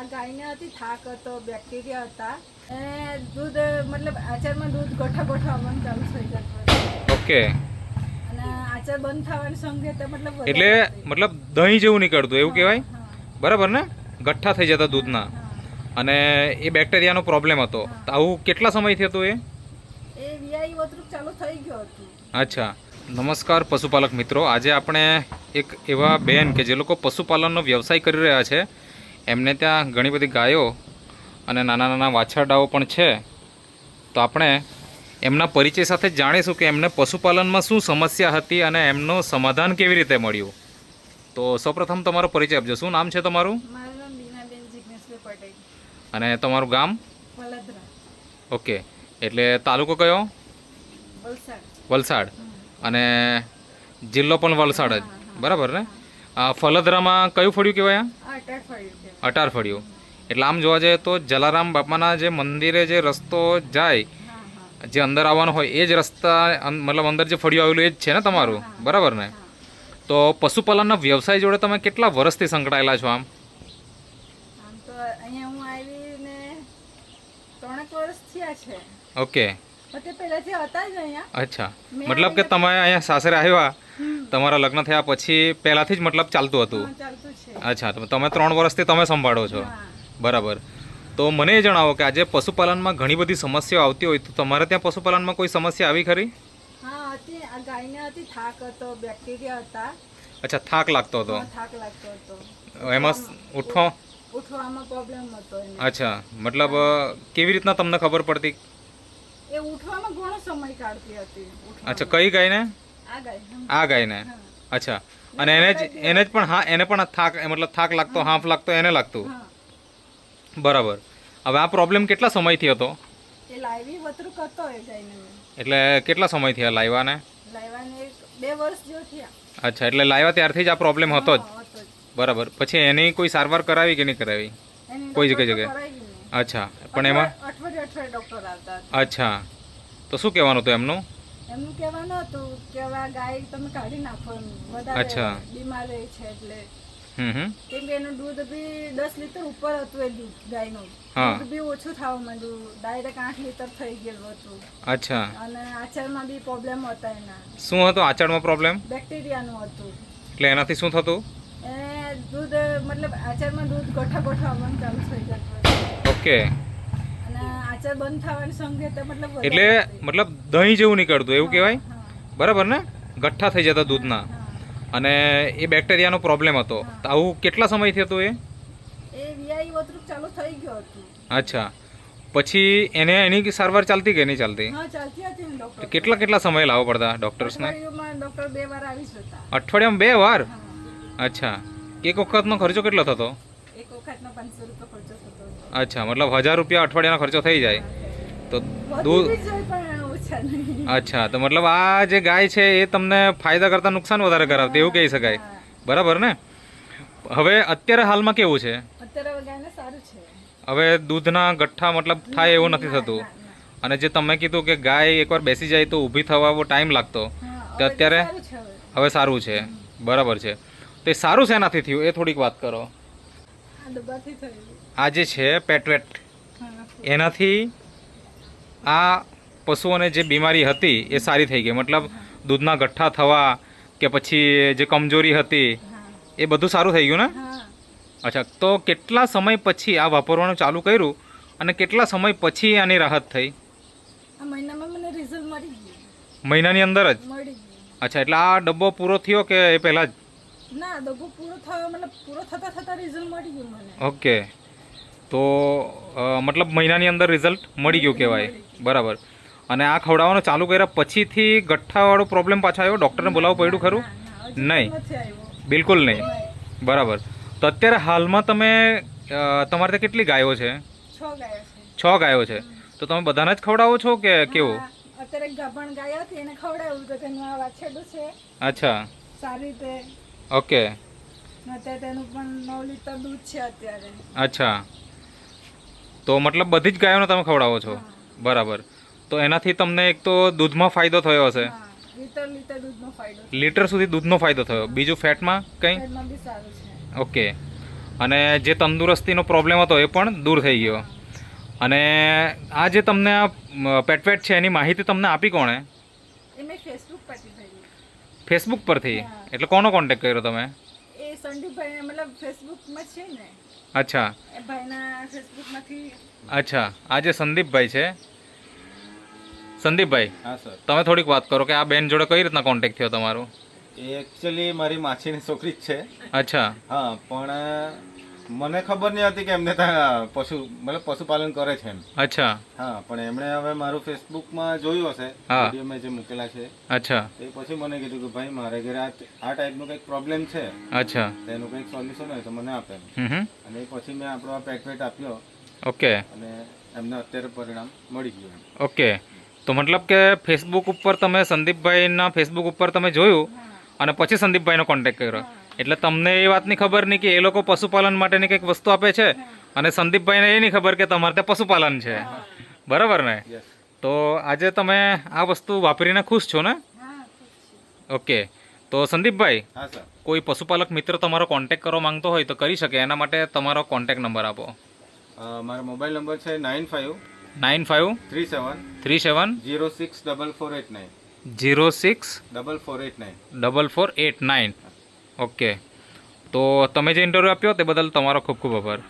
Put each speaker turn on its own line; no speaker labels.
આ ગાયને હતી થાક હતો બેક્ટેરિયા હતા. એ દૂધ મતલબ આચારમાં દૂધ ગોઠા ગોઠા અમન ચાલુ થઈ જતું
ઓકે.
અને આચાર બંધ થવાની સંકેત મતલબ
એટલે મતલબ દહીં જેવું નીકળતું એવું કહેવાય? બરાબર ને? ગઠ્ઠા થઈ જતા દૂધના. અને એ બેક્ટેરિયાનો પ્રોબ્લેમ હતો. તો આવું કેટલા સમયથી હતું એ?
એ વીઆઈ વતરું ચાલુ થઈ ગયો હતું.
અચ્છા. નમસ્કાર પશુપાલક મિત્રો. આજે આપણે એક એવા બેન કે જે લોકો પશુપાલનનો વ્યવસાય કરી રહ્યા છે. એમને ત્યાં ઘણી બધી ગાયો અને નાના નાના વાછરડાઓ પણ છે. તો આપણે એમના પરિચય સાથે જાણીશું કે એમને પશુપાલનમાં શું સમસ્યા હતી અને એમનું સમાધાન કેવી રીતે મળ્યું. તો સૌપ્રથમ તમારો પરિચય આપજો. શું નામ છે તમારું? અને તમારું ગામ? ઓકે. એટલે તાલુકો કયો?
વલસાડ.
વલસાડ. અને જિલ્લો પણ વલસાડ જ. બરાબર ને? ફલદરામાં કયું ફળ્યું કહેવાય? અટાર ફળિયું એટલે આમ જોવા જઈએ તો જલારામ બાપાના જે મંદિરે જે રસ્તો જાય જે અંદર આવવાનો હોય એ જ રસ્તા મતલબ અંદર જે ફળિયું આવેલું એ જ છે ને તમારું? બરાબર ને? તો પશુપાલનના વ્યવસાય જોડે તમે કેટલા વર્ષથી સંકળાયેલા છો આમ? ઓકે. અચ્છા. મતલબ કે તમે અહીંયા સાસરે આવ્યા તમારા લગ્ન થયા પછી પહેલાંથી જ મતલબ ચાલતું હતું? અચ્છા તો તમે ત્રણ વર્ષથી તમે સંભાળો છો? બરાબર. તો મને એ જણાવો કે આજે પશુપાલનમાં ઘણી બધી સમસ્યાઓ આવતી હોય તો તમારે ત્યાં પશુપાલનમાં કોઈ સમસ્યા આવી ખરી? અચ્છા થાક લાગતો હતો? એમાં ઉઠવા?
ઉઠવામાં પ્રોબ્લેમ હતો
અચ્છા મતલબ કેવી રીતના તમને ખબર પડતી?
એ ઉઠવામાં ઘણો સમય કાઢતી હતી.
અચ્છા કઈ ગાયને?
આ ગાય.
આ ગાયને?
ને
અચ્છા. અને એને જ એને જ પણ હા એને પણ થાક મતલબ થાક લાગતો હાંફ લાગતો એને લાગતું? બરાબર. હવે આ પ્રોબ્લેમ કેટલા સમયથી હતો?
એ લાઈવી વતરું કરતો એ ગાયને
એટલે કેટલા સમયથી આ લાવ્યાને
લાવ્યાને બે વર્ષ જો થયા.
અચ્છા એટલે લાવ્યા ત્યારથી જ આ પ્રોબ્લેમ હતો જ. બરાબર. પછી એની કોઈ સારવાર કરાવી કે નહીં કરાવી? કોઈ જગ્યાએ જગ્યાએ? અચ્છા પણ એમાં?
અઠવાડિયે અઠવાડિયે ડૉક્ટર આવતા
અચ્છા. તો શું કહેવાનું હતું એમનું?
એમનું કહેવાનું હતું કે આ ગાય તમે કાઢી નાખો વધારે બીમાર રહે છે એટલે.
હમ હમ.
કેમ કે એનું દૂધ બી દસ લીટર ઉપર હતું એ દૂધ ગાયનું. દૂધ બી ઓછું થવા માંડ્યું. ડાયરેક્ટ આઠ લીટર થઈ ગયેલું હતું.
અચ્છા.
અને બી પ્રોબ્લેમ હતા એના.
શું હતો આચળમાં પ્રોબ્લેમ
બેક્ટેરિયાનું હતું.
એટલે એનાથી શું થતું?
એ દૂધ મતલબ આચારમાં દૂધ ગોઠા ગોઠા આવવાનું ચાલુ થઈ જતું
ઓકે એટલે મતલબ દહીં જેવું નીકળતું એવું કહેવાય? બરાબર ને? ગઠ્ઠા થઈ જતા દૂધના. અને એ બેક્ટેરિયાનો પ્રોબ્લેમ હતો. તો આવું કેટલા સમયથી હતું એ? અચ્છા. પછી એને એની સારવાર ચાલતી કે નહીં ચાલતી? કેટલા કેટલા સમય લાવવા પડતા ડૉક્ટર્સને
અઠવાડિયામાં બે વાર
અચ્છા. એક વખતનો ખર્ચો કેટલો થતો?
વખતનો પાંચસો રૂપિયા ખર્ચો થતો હતો.
અચ્છા મતલબ હજાર રૂપિયા અઠવાડિયાનો ખર્ચો થઈ જાય. તો દૂધ અચ્છા તો મતલબ આ જે ગાય છે એ તમને ફાયદા કરતાં નુકસાન વધારે કરાવતી એવું કહી શકાય. બરાબર ને? હવે અત્યારે હાલમાં કેવું છે?
અત્યારે હવે ગાયને સારું છે.
હવે દૂધના ગઠ્ઠા મતલબ થાય એવું નથી થતું. અને જે તમે કીધું કે ગાય એકવાર બેસી જાય તો ઊભી થવા ટાઈમ લાગતો. તો અત્યારે
હવે.
હવે સારું છે. બરાબર છે. તો એ સારું શેનાથી થયું એ થોડીક વાત કરો.
આ
જે છે પેટવેટ એનાથી આ પશુઓને જે બીમારી હતી એ સારી થઈ ગઈ. મતલબ દૂધના ગઠ્ઠા થવા કે પછી જે કમજોરી હતી એ બધું સારું થઈ ગયું ને? અચ્છા તો કેટલા સમય પછી આ વાપરવાનું ચાલુ કર્યું અને કેટલા સમય પછી આની રાહત થઈ? મહિનાની અંદર જ? અચ્છા એટલે આ ડબ્બો પૂરો થયો કે એ પહેલાં જ?
ના દગો પૂરો થયો મતલબ પૂરો થતા થતા રિઝલ્ટ મળી ગયું મને.
ઓકે. તો મતલબ મહિનાની અંદર રિઝલ્ટ મળી ગયું કહેવાય. બરાબર. અને આ ખવડાવવાનું ચાલુ કર્યા પછીથી ગઠ્ઠાવાળો પ્રોબ્લેમ પાછો આવ્યો? ડૉક્ટરને બોલાવવું પડ્યું ખરું? નહીં. બિલકુલ નહીં. બરાબર. તો અત્યારે હાલમાં તમે તમારે ત્યાં કેટલી ગાયો છે?
છ ગાયો છે.
તો તમે બધાને જ ખવડાવો છો કે કેવું?
અત્યારે ગાભણ ગાય હતી એને ખવડાવ્યું તો તેનું આ વાછેડું છે.
અચ્છા.
સારી રીતે
ઓકે.
અત્યારે તેનું પણ નવ લીટર દૂધ છે અત્યારે.
અચ્છા. તો મતલબ બધી જ ગાયોને તમે ખવડાવો છો? બરાબર. તો એનાથી તમને એક તો દૂધમાં ફાયદો થયો હશે.
લીટર લીટર દૂધનો ફાયદો
લીટર સુધી દૂધનો ફાયદો થયો. બીજું ફેટમાં કંઈ?
પેટમાં બી સારું છે.
ઓકે. અને જે તંદુરસ્તીનો પ્રોબ્લેમ હતો એ પણ દૂર થઈ ગયો. અને આ જે તમને આ પેટવેટ છે એની માહિતી તમને આપી કોણે
એ મેં ફેસબુક પરથી ભરી
ફેસબુક પરથી? એટલે કોનો કોન્ટેક્ટ કર્યો તમે?
એ સંદીપભાઈ મતલબ ફેસબુકમાં છે ને.
અચ્છા.
એ ભાઈના ફેસબુકમાંથી
અચ્છા. આ જે સંદીપભાઈ છે? સંદીપભાઈ
હા સર.
તમે થોડીક વાત કરો કે આ બેન જોડે કઈ રીતના કોન્ટેક્ટ થયો તમારો?
એ એકચ્યુઅલી મારી માછીની છોકરી જ છે.
અચ્છા.
હા પણ મને ખબર નહીં હતી કે એમને ત્યાં પશુ મતલબ પશુપાલન કરે છે એમ.
અચ્છા.
હા પણ એમણે હવે મારું ફેસબુકમાં જોયું હશે. વીડિયો મેં જે મૂકેલા છે.
અચ્છા.
એ પછી મને કીધું કે ભાઈ મારે ઘરે આ આ ટાઈપનું કંઈક પ્રોબ્લેમ છે.
અચ્છા.
તેનું એનું કંઈક સોલ્યુશન હોય તો મને આપે અને એ પછી મેં આપણો આ પેટ આપ્યો.
ઓકે.
અને એમને અત્યારે પરિણામ મળી ગયું એમ.
ઓકે. તો મતલબ કે ફેસબુક ઉપર તમે સંદીપભાઈના ફેસબુક ઉપર તમે જોયું અને પછી સંદીપભાઈનો કોન્ટેક્ટ કર્યો. એટલે તમને એ વાતની ખબર નહીં કે એ લોકો પશુપાલન માટેની કંઈક વસ્તુ આપે છે? અને સંદીપભાઈને એ નહીં ખબર કે તમારે ત્યાં પશુપાલન છે. બરાબર ને? તો આજે તમે આ વસ્તુ વાપરીને ખુશ છો ને. ઓકે. તો સંદીપભાઈ કોઈ પશુપાલક મિત્ર તમારો કોન્ટેક કરવા માંગતો હોય તો કરી શકે. એના માટે તમારો કોન્ટેક નંબર આપો.
મારો મોબાઈલ નંબર છે nine five
nine five
three seven
three seven
zero six double four eight nine
zero six
double four eight nine
double four eight nine okay. તો તમે જે ઇન્ટરવ્યૂ આપ્યો તે બદલ તમારો ખૂબ ખૂબ આભાર.